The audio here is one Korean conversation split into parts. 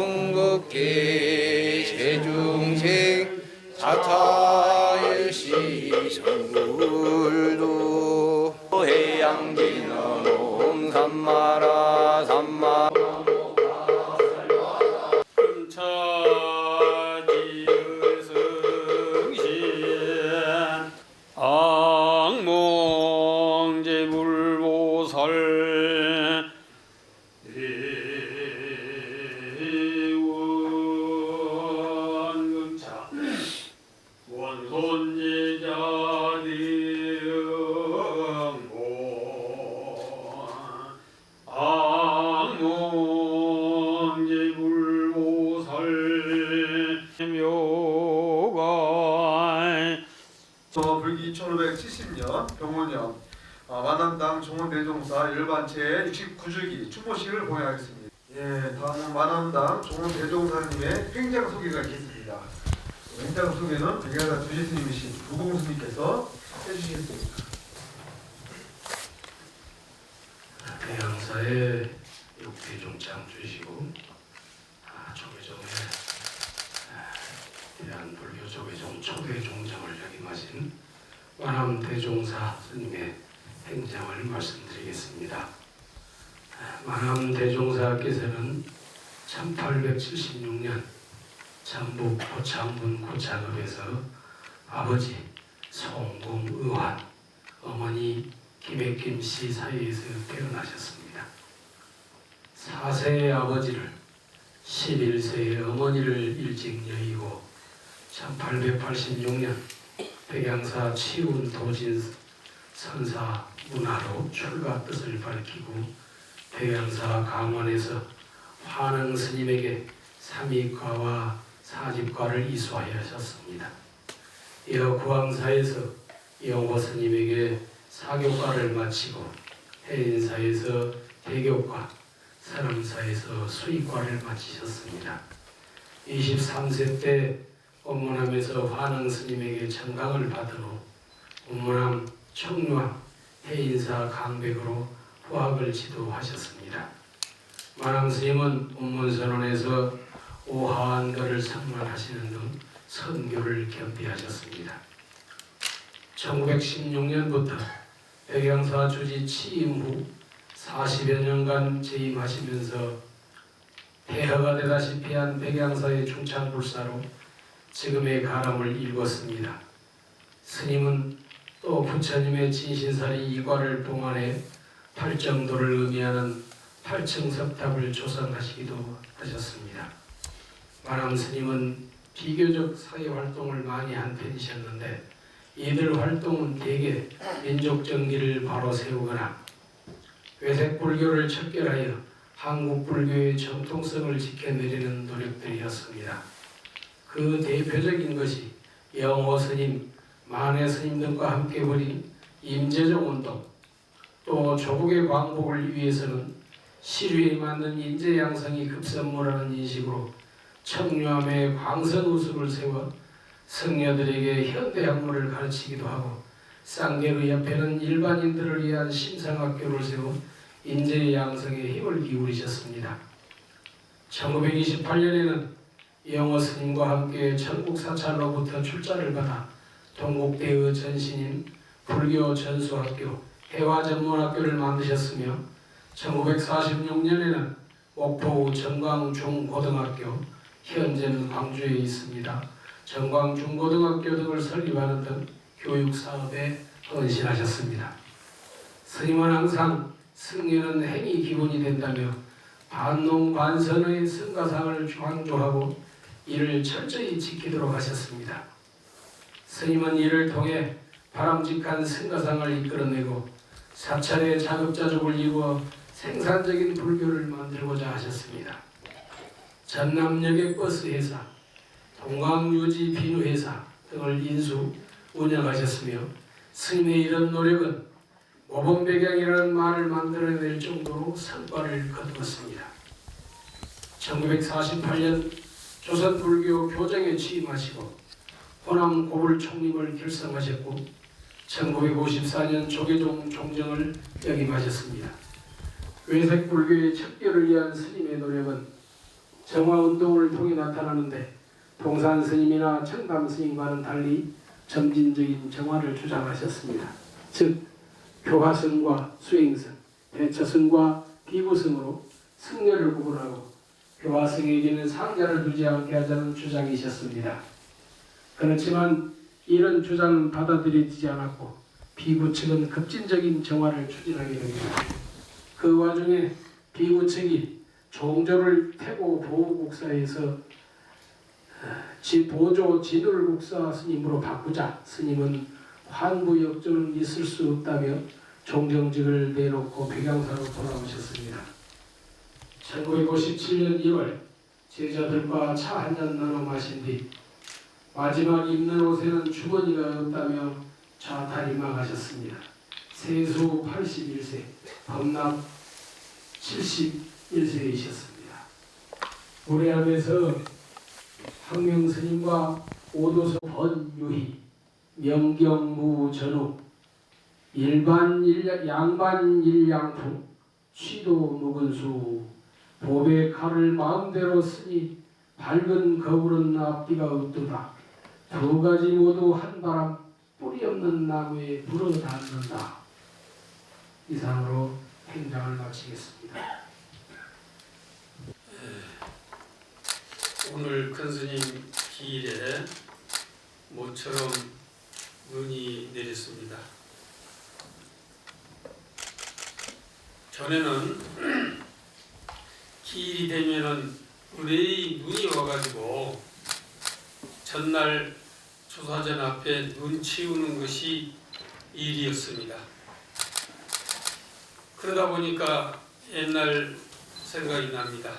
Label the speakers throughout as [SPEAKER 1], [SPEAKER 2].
[SPEAKER 1] 원공극기 세중생 자타
[SPEAKER 2] 종원대종사 일반체 69주기 추모식을 공연하겠습니다. 예, 다음은 만암당 종원대종사님의 횡장 소개가 있겠습니다. 횡장 소개는 백야사 주지스님이신 부공스님께서 해주시겠습니다.
[SPEAKER 3] 태양사에 육대종장 주시고 아, 조계종에 아, 대한 불교 조계종 초대 종장을 역임하신 완암 대종사 스님의 행장을 말씀드리겠습니다. 아, 완암 대종사께서는 1876년 전북 고창군 고창읍에서 아버지 송공의환, 어머니 김혜김 씨 사이에서 태어나셨습니다. 4세의 아버지를 11세의 어머니를 일찍 여의고 1886년 백양사 치운 도진 선사 문화로 출가 뜻을 밝히고 백양사 강원에서 화능 스님에게 삼위과와 사집과를 이수하였습니다. 이어 구황사에서 영호 스님에게 사교과를 마치고 해인사에서 대교과, 사람사에서 수의과를 마치셨습니다. 23세 때 원문함에서 화능 스님에게 청강을 받은 후 원문함, 청류함, 해인사 강백으로 후학을 지도하셨습니다. 만암 스님은 원문선언에서 오하한거를 상만하시는 등 선교를 겸비하셨습니다. 1916년부터 백양사 주지 취임 후 40여 년간 재임하시면서 폐허가 되다시피 한 백양사의 중창불사로 지금의 가람을 일궜습니다. 스님은 또 부처님의 진신살이 이과를 동안에 팔정도를 의미하는 팔층석탑을 조성하시기도 하셨습니다. 마람 스님은 비교적 사회 활동을 많이 한 편이셨는데 이들 활동은 대개 민족 정기를 바로 세우거나 외색 불교를 척결하여 한국 불교의 정통성을 지켜내리는 노력들이었습니다. 그 대표적인 것이 영호 스님, 만해 스님 등과 함께 벌인 임재정 운동, 또 조국의 광복을 위해서는 시류에 맞는 인재 양성이 급선무라는 인식으로 청류함의 광선 우수를 세워 성녀들에게 현대 학문을 가르치기도 하고 쌍계의 옆에는 일반인들을 위한 심상학교를 세워 인재 양성에 힘을 기울이셨습니다. 1928년에는 영어 스님과 함께 전국 사찰로부터 출자를 받아 동국대의 전신인 불교 전수학교 해화전문학교를 만드셨으며 1946년에는 목포 정광중고등학교 현재는 광주에 있습니다. 정광중고등학교 등을 설립하는 등 교육 사업에 헌신하셨습니다. 스님은 항상 승리는 행위 기본이 된다며 반농 반선의 승가상을 강조하고 이를 철저히 지키도록 하셨습니다. 스님은 이를 통해 바람직한 승가상을 이끌어내고 사찰의 자급자족을 이루어 생산적인 불교를 만들고자 하셨습니다. 전남 여객버스 회사, 동광유지 비누 회사 등을 인수 운영하셨으며 스님의 이런 노력은 모범백양이라는 말을 만들어낼 정도로 성과를 거두었습니다. 1948년 조선불교 교정에 취임하시고 호남 고불 총림을 결성하셨고 1954년 조계종 총정을 역임하셨습니다. 외색 불교의 척결을 위한 스님의 노력은 정화운동을 통해 나타나는데 동산 스님이나 청담 스님과는 달리 점진적인 정화를 주장하셨습니다. 즉 교화승과 수행승, 대처승과 비구승으로 승려를 구분하고 교화승에게는 상자를 두지 않게 하자는 주장이셨습니다. 그렇지만 이런 주장은 받아들여지지 않았고 비구 측은 급진적인 정화를 추진하게 됩니다. 그 와중에 비구 측이 종조를 태고 보호국사에서 지 보조 진울 국사 스님으로 바꾸자 스님은 환부 역전은 있을 수 없다며 종정직을 내놓고 백양사로 돌아오셨습니다. 1957년 1월 제자들과 차 한 잔 나눠 마신 뒤 마지막 입는 옷에는 주머니가 없다며 좌다리망하셨습니다. 세수 81세, 범납 71세이셨습니다. 무례함에서 황명 스님과 오도서 번유희, 명경무 전후, 일반 일 양반 일양품, 취도 묵은수, 보배 칼을 마음대로 쓰니 밝은 거울은 앞뒤가 없도다. 두 가지 모두 한 바람 뿌리 없는 나무에 불어 닿는다. 이상으로 행장을 마치겠습니다.
[SPEAKER 4] 오늘 큰 스님 기일에 모처럼 눈이 내렸습니다. 전에는 기일이 되면은 의뢰의 눈이 와가지고 전날 조사전 앞에 눈 치우는 것이 일이었습니다. 그러다 보니까 옛날 생각이 납니다.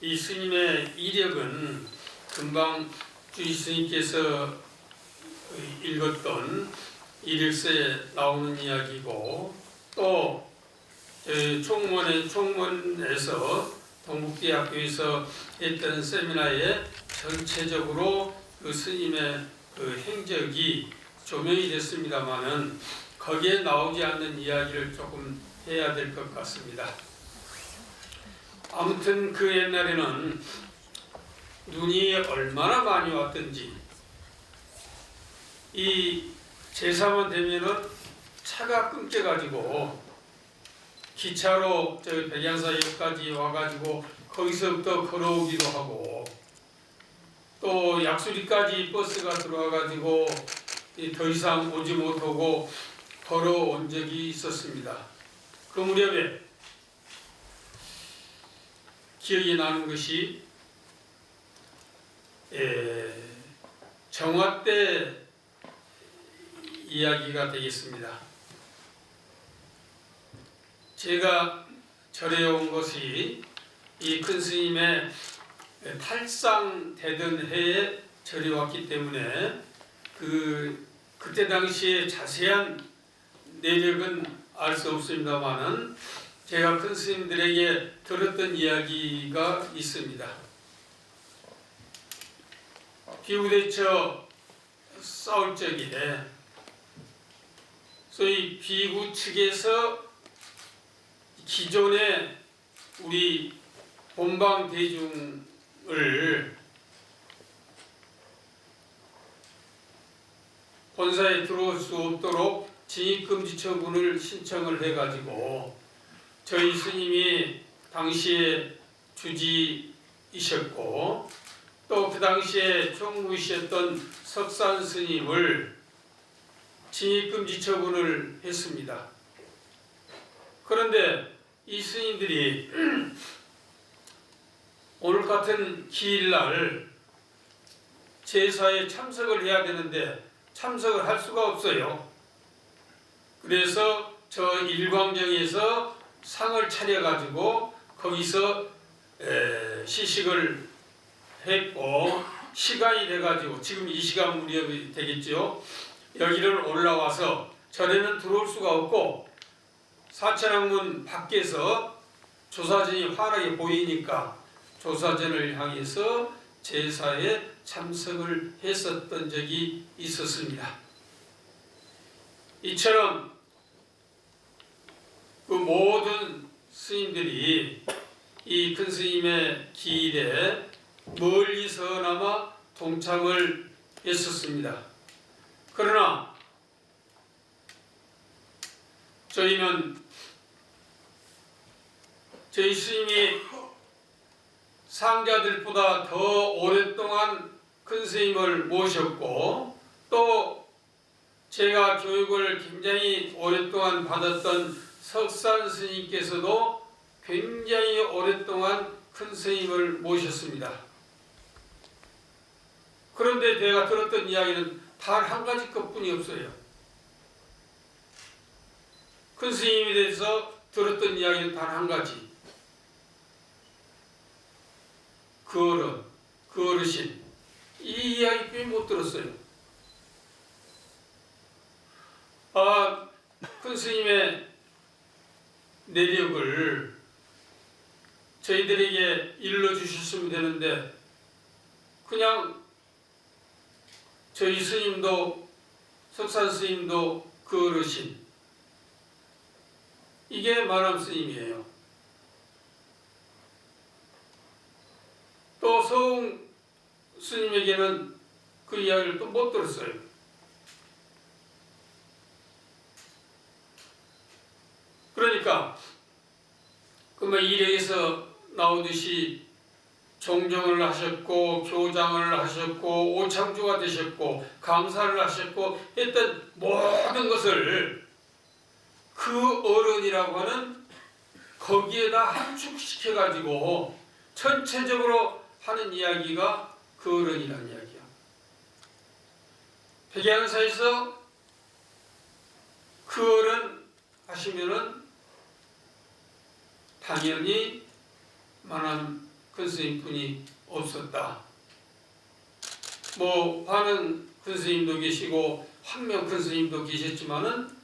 [SPEAKER 4] 이 스님의 이력은 금방 주의 스님께서 읽었던 이력서에 나오는 이야기고 또 총무원의 총무원에서 동국대학교에서 했던 세미나에 전체적으로 그 스님의 그 행적이 조명이 됐습니다마는 거기에 나오지 않는 이야기를 조금 해야 될 것 같습니다. 아무튼 그 옛날에는 눈이 얼마나 많이 왔던지 이 제사만 되면은 차가 끊겨가지고 기차로 저 백양사역까지 와가지고 거기서부터 걸어오기도 하고 또 약수리까지 버스가 들어와가지고 이더 이상 오지 못하고 걸어온 적이 있었습니다. 그 무렵에 기억이 나는 것이 에, 정화 때 이야기가 되겠습니다. 제가 절에 온 것이 이 큰 스님의 탈상되던 해에 절에 왔기 때문에 그 그때 당시에 자세한 내력은 알 수 없습니다만은 제가 큰 스님들에게 들었던 이야기가 있습니다. 비구대처 싸울 적에 소위 비구 측에서 기존의 우리 본방 대중 을 본사에 들어올 수 없도록 진입금지 처분을 신청을 해가지고 저희 스님이 당시에 주지이셨고 또 그 당시에 총무이셨던 석산 스님을 진입금지 처분을 했습니다. 그런데 이 스님들이 오늘 같은 기일날 제사에 참석을 해야 되는데 참석을 할 수가 없어요. 그래서 저 일광정에서 상을 차려가지고 거기서 에, 시식을 했고 시간이 돼가지고 지금 이 시간 무렵이 되겠죠. 여기를 올라와서 절에는 들어올 수가 없고 사천왕문 밖에서 조사진이 환하게 보이니까 조사진을 향해서 제사에 참석을 했었던 적이 있었습니다. 이처럼 그 모든 스님들이 이 큰 스님의 기일에 멀리서나마 동참을 했었습니다. 그러나 저희는 저희 스님이 상자들보다 더 오랫동안 큰 스님을 모셨고 또 제가 교육을 굉장히 오랫동안 받았던 석산 스님께서도 굉장히 오랫동안 큰 스님을 모셨습니다. 그런데 제가 들었던 이야기는 단 한 가지 것뿐이 없어요. 큰 스님에 대해서 들었던 이야기는 단 한 가지. 그 어른, 그 어르신 이 이야기뿐이 못 들었어요. 아, 큰 스님의 내력을 저희들에게 일러주셨으면 되는데 그냥 저희 스님도 석산 스님도 그 어르신 이게 마람 스님이에요. 또 서웅 스님에게는 그 이야기를 또 못 들었어요. 그러니까 그러면 이래에서 나오듯이 종정을 하셨고 교장을 하셨고 오창조가 되셨고 강사를 하셨고 했던 모든 것을 그 어른이라고 하는 거기에다 함축시켜 가지고 전체적으로 하는 이야기가 그 어른이라는 이야기야. 백양사에서 그 어른 하시면은 당연히 만한 큰 스님뿐이 없었다. 뭐 화는 큰 스님도 계시고 황명 큰 스님도 계셨지만은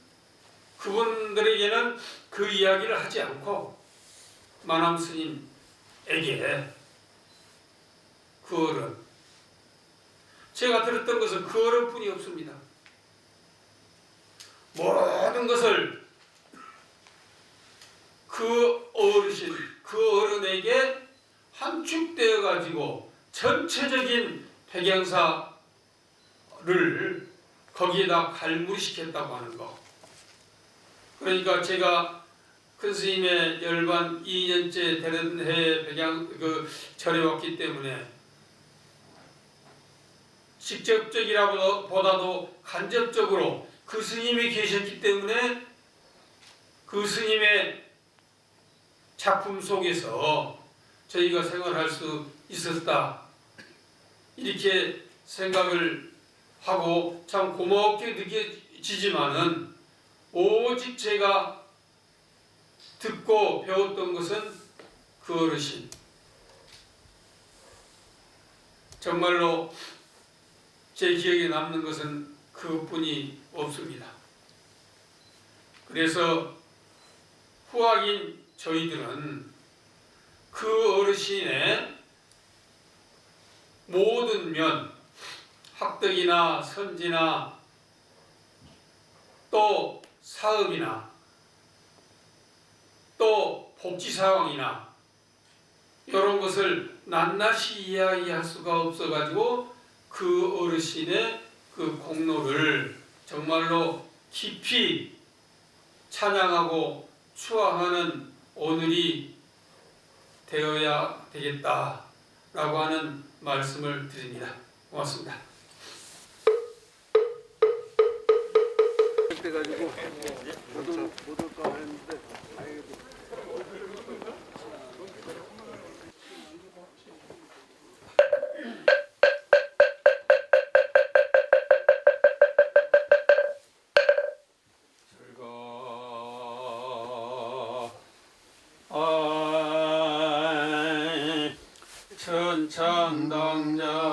[SPEAKER 4] 그분들에게는 그 이야기를 하지 않고 만암 스님에게 그 어른 제가 들었던 것은 그 어른뿐이 없습니다. 모든 것을 그 어르신, 그 어른에게 함축되어 가지고 전체적인 백양사를 거기에다 갈무리시켰다고 하는 거. 그러니까 제가 큰 스님의 열반 2년째 되는 해 백양 그 절에 왔기 때문에 직접적이라보다도 간접적으로 그 스님이 계셨기 때문에 그 스님의 작품 속에서 저희가 생활할 수 있었다. 이렇게 생각을 하고 참 고맙게 느껴지지만은 오직 제가 듣고 배웠던 것은 그 어르신. 정말로 제 기억에 남는 것은 그뿐이 없습니다. 그래서 후학인 저희들은 그 어르신의 모든 면, 학덕이나 선지나 또 사업이나 또 복지 상황이나 이런 것을 낱낱이 이야기할 수가 없어가지고 그 어르신의 그 공로를 정말로 깊이 찬양하고 추앙하는 오늘이 되어야 되겠다라고 하는 말씀을 드립니다. 고맙습니다.
[SPEAKER 2] 돼가지고 모두 모두 까 했는데
[SPEAKER 4] 천창당